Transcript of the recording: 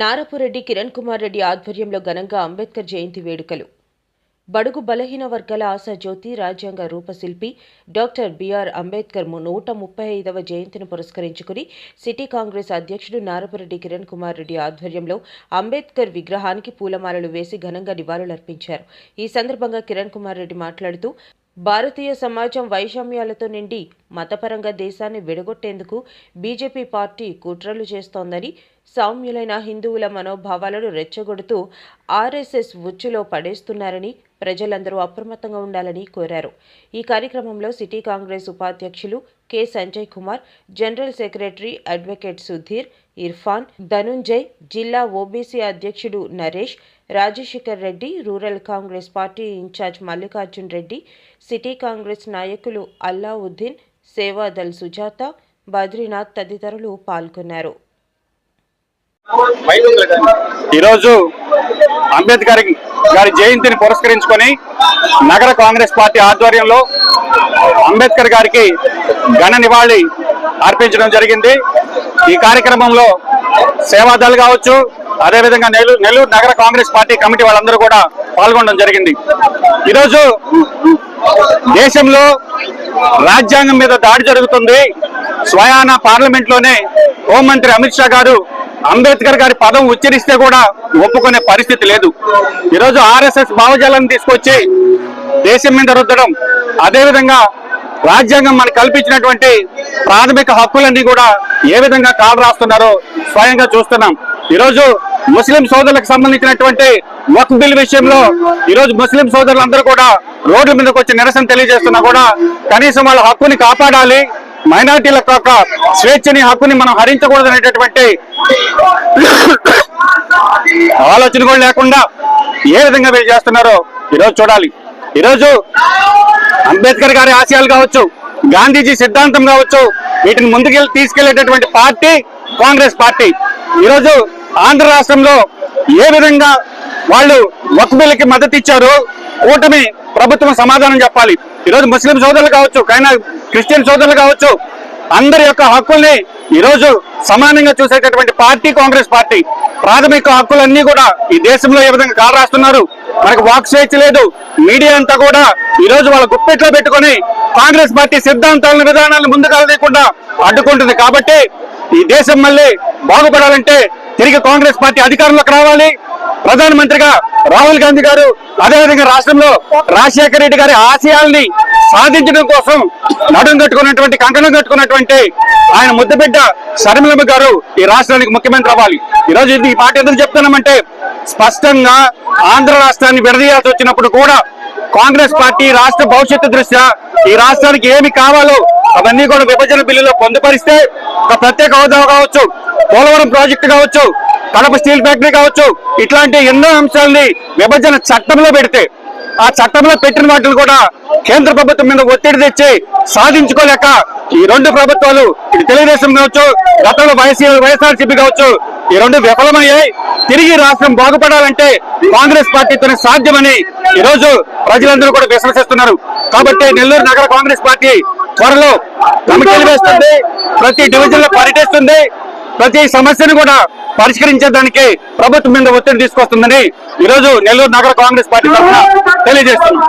నారపురెడ్డి కిరణ్ కుమార్ రెడ్డి ఆధ్వర్యంలో ఘనంగా అంబేద్కర్ జయంతి వేడుకలు. బడుగు బలహీన వర్గాల ఆశాజ్యోతి రాజ్యాంగ రూపశిల్పి డాక్టర్ బిఆర్ అంబేద్కర్ నూట ముప్పై ఐదవ జయంతిని పురస్కరించుకుని సిటీ కాంగ్రెస్ అధ్యక్షుడు నారపురెడ్డి కిరణ్ కుమార్ రెడ్డి ఆధ్వర్యంలో అంబేద్కర్ విగ్రహానికి పూలమాలలు వేసి ఘనంగా నివాళులర్పించారు. ఈ సందర్భంగా కిరణ్ కుమార్ రెడ్డి మాట్లాడుతూ భారతీయ సమాజం వైషమ్యాలతో నిండి మతపరంగా దేశాన్ని విడగొట్టేందుకు బీజేపీ పార్టీ కుట్రలు చేస్తోందని సౌమ్యులైన హిందువుల మనోభావాలను రెచ్చగొడుతూ ఆర్ఎస్ఎస్ ఉచ్చులో పడేస్తున్నారని ప్రజలందరూ అప్రమత్తంగా ఉండాలని కోరారు. ఈ కార్యక్రమంలో సిటీ కాంగ్రెస్ ఉపాధ్యక్షులు K. Sanjay Kumar general secretary advocate Sudhir Irfan Dhanunjay జిల్లా ఓబీసీ అధ్యక్షుడు Naresh Rajasekhar Reddy rural Congress party in-charge Mallikarjun Reddy city Congress నాయకులు అల్లావుద్దీన్ సేవాదల్ సుజాత బద్రీనాథ్ తదితరులు పాల్గొన్నారు. ఈరోజు అంబేద్కర్ గారి జయంతిని పురస్కరించుకొని నగర కాంగ్రెస్ పార్టీ ఆధ్వర్యంలో అంబేద్కర్ గారికి ఘన నివాళి అర్పించడం జరిగింది. ఈ కార్యక్రమంలో సేవాదళ్ కావచ్చు అదేవిధంగా నెల్లూరు నెల్లూరు నగర కాంగ్రెస్ పార్టీ కమిటీ వాళ్ళందరూ కూడా పాల్గొనడం జరిగింది. ఈరోజు దేశంలో రాజ్యాంగం మీద దాడి జరుగుతుంది. స్వయాన పార్లమెంట్లోనే హోంమంత్రి అమిత్ షా గారు అంబేద్కర్ గారి పదం ఉచ్చరిస్తే కూడా ఒప్పుకునే పరిస్థితి లేదు. ఈరోజు ఆర్ఎస్ఎస్ భావజాలను తీసుకొచ్చి దేశం మీద రుద్దడం అదేవిధంగా రాజ్యాంగం మనకు కల్పించినటువంటి ప్రాథమిక హక్కులన్నీ కూడా ఏ విధంగా కాలు రాస్తున్నారో స్వయంగా చూస్తున్నాం. ఈరోజు ముస్లిం సోదరులకు సంబంధించినటువంటి వక్ బిల్ విషయంలో ఈరోజు ముస్లిం సోదరులందరూ కూడా రోడ్డు మీదకి వచ్చి నిరసన తెలియజేస్తున్నా కూడా కనీసం వాళ్ళ హక్కుని కాపాడాలి మైనార్టీల యొక్క స్వేచ్ఛని హక్కుని మనం హరించకూడదు అనేటటువంటి ఆలోచన కూడా లేకుండా ఏ విధంగా వీళ్ళు చేస్తున్నారో ఈరోజు చూడాలి. ఈరోజు అంబేద్కర్ గారి ఆశయాలు కావచ్చు గాంధీజీ సిద్ధాంతం కావచ్చు వీటిని ముందుకు తీసుకెళ్ళేటటువంటి పార్టీ కాంగ్రెస్ పార్టీ. ఈరోజు ఆంధ్ర రాష్ట్రంలో ఏ విధంగా వాళ్ళు వక్బీలకి మద్దతు ఇచ్చారో కూటమి ప్రభుత్వం సమాధానం చెప్పాలి. ఈరోజు ముస్లిం సోదరులు కావచ్చు కైనా క్రిస్టియన్ సోదరులు కావచ్చు అందరి యొక్క హక్కుల్ని ఈరోజు సమానంగా చూసేటటువంటి పార్టీ కాంగ్రెస్ పార్టీ. ప్రాథమిక హక్కులన్నీ కూడా ఈ దేశంలో ఏ విధంగా కాలు రాస్తున్నారు మనకు వాక్ స్వేచ్ఛ లేదు. మీడియా అంతా కూడా ఈ రోజు వాళ్ళ గుప్పెట్లో పెట్టుకొని కాంగ్రెస్ పార్టీ సిద్ధాంతాలను విధానాలను ముందుకు అడ్డుకుంటుంది. కాబట్టి ఈ దేశం మళ్ళీ బాగుపడాలంటే తిరిగి కాంగ్రెస్ పార్టీ అధికారంలోకి రావాలి. ప్రధానమంత్రిగా రాహుల్ గాంధీ గారు అదేవిధంగా రాష్ట్రంలో రాజశేఖర రెడ్డి గారి ఆశయాల్ని సాధించడం కోసం నడుం కట్టుకున్నటువంటి కంకణం కట్టుకున్నటువంటి ఆయన ముద్దబిడ్డ శర్మిలమ్మ గారు ఈ రాష్ట్రానికి ముఖ్యమంత్రి అవ్వాలి. ఈ రోజు ఈ పాట ఎందుకు చెప్తున్నామంటే స్పష్టంగా ఆంధ్ర రాష్ట్రాన్ని విడదీయాల్సి వచ్చినప్పుడు కూడా కాంగ్రెస్ పార్టీ రాష్ట్ర భవిష్యత్తు దృష్ట్యా ఈ రాష్ట్రానికి ఏమి కావాలో అవన్నీ కూడా విభజన బిల్లులో పొందుపరిస్తే ఒక ప్రత్యేక హోదా కావచ్చు పోలవరం ప్రాజెక్టు కావచ్చు కడప స్టీల్ ఫ్యాక్టరీ కావచ్చు ఇట్లాంటి ఎన్నో అంశాలని విభజన చట్టంలో పెడితే ఆ చట్టంలో పెట్టిన వాటిని కూడా కేంద్ర ప్రభుత్వం మీద ఒత్తిడి తెచ్చి సాధించుకోలేక ఈ రెండు ప్రభుత్వాలు ఇది తెలుగుదేశం కావచ్చు గతంలో వైసీ వైఎస్ఆర్సీపీ కావచ్చు ఈ రెండు విఫలమయ్యాయి. తిరిగి రాష్ట్రం బాగుపడాలంటే కాంగ్రెస్ పార్టీతోనే సాధ్యమని ఈ రోజు ప్రజలందరూ కూడా విశ్వసిస్తున్నారు. కాబట్టి నెల్లూరు నగర కాంగ్రెస్ పార్టీ త్వరలో కమిటీలు వేస్తుంది ప్రతి డివిజన్లో పర్యటిస్తుంది. ప్రతి సమస్యను కూడా పరిష్కరించేదానికి ప్రభుత్వం మీద ఒత్తిడి తీసుకొస్తుందని ఈ రోజు నెల్లూరు నగర కాంగ్రెస్ పార్టీ తరఫున తెలియజేస్తున్నాం.